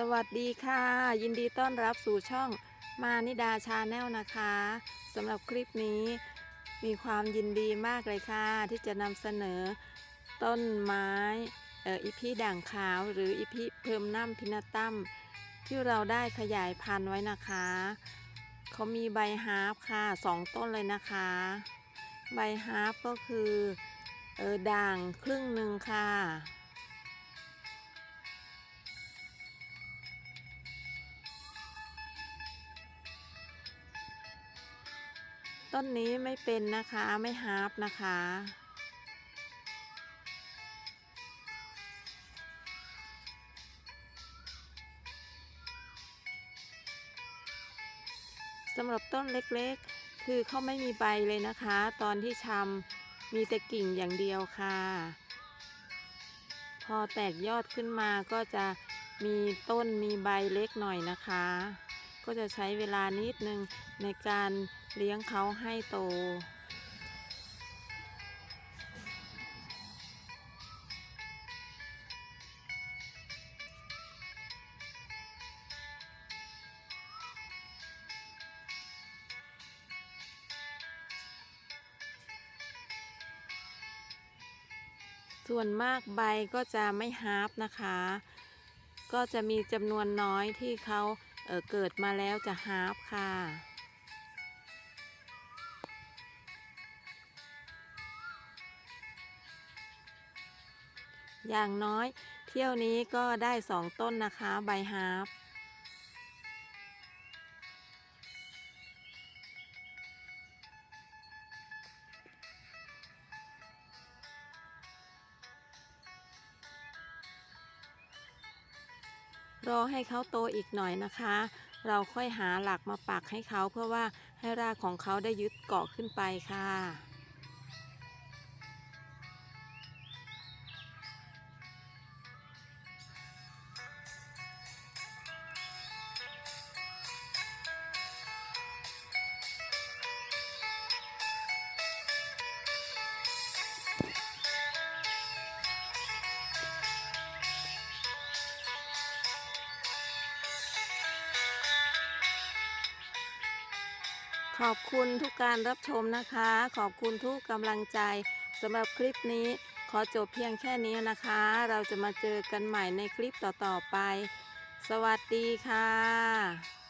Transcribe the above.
สวัสดีค่ะ ยินดีต้อนรับสู่ช่องมานิดาชาแนลนะคะสำหรับคลิปนี้มีความยินดีมากเลยค่ะ ที่จะนำเสนอต้นไม้เอ่ออีพีด่างขาวหรืออีพีเพิ่มน้ำพินาตัมที่เราได้ขยายพันธุ์ไว้นะคะ เขามีใบฮาร์ค่ะสองต้นเลยนะคะ ใบฮาร์ก็คือเออด่างครึ่งหนึ่งค่ะ ต้นนี้ไม่เป็นนะคะไม่ฮาร์ปนะคะ สำหรับต้นเล็กๆ คือเขาไม่มีใบเลยนะคะ ตอนที่ชำมีแต่กิ่งอย่างเดียวค่ะ พอแตกยอดขึ้นมาก็จะมีต้นมีใบเล็กหน่อยนะคะ ก็จะใช้เวลานิดนึงในการเลี้ยงเขาให้โต ส่วนมากใบก็จะไม่ฮาร์ปนะคะ ก็จะมีจำนวนน้อยที่เขา เออเกิดมาแล้วจะฮาร์ปค่ะอย่างน้อยเที่ยวนี้ก็ได้สองต้นนะคะใบฮาร์ รอให้เขาโตอีกหน่อยนะคะ เราค่อยหาหลักมาปักให้เขาเพื่อว่าให้รากของเขาได้ยึดเกาะขึ้นไปค่ะ ขอบคุณทุกการรับชมนะคะ ขอบคุณทุกกำลังใจสำหรับคลิปนี้ขอจบเพียงแค่นี้นะคะ เราจะมาเจอกันใหม่ในคลิปต่อๆไป สวัสดีค่ะ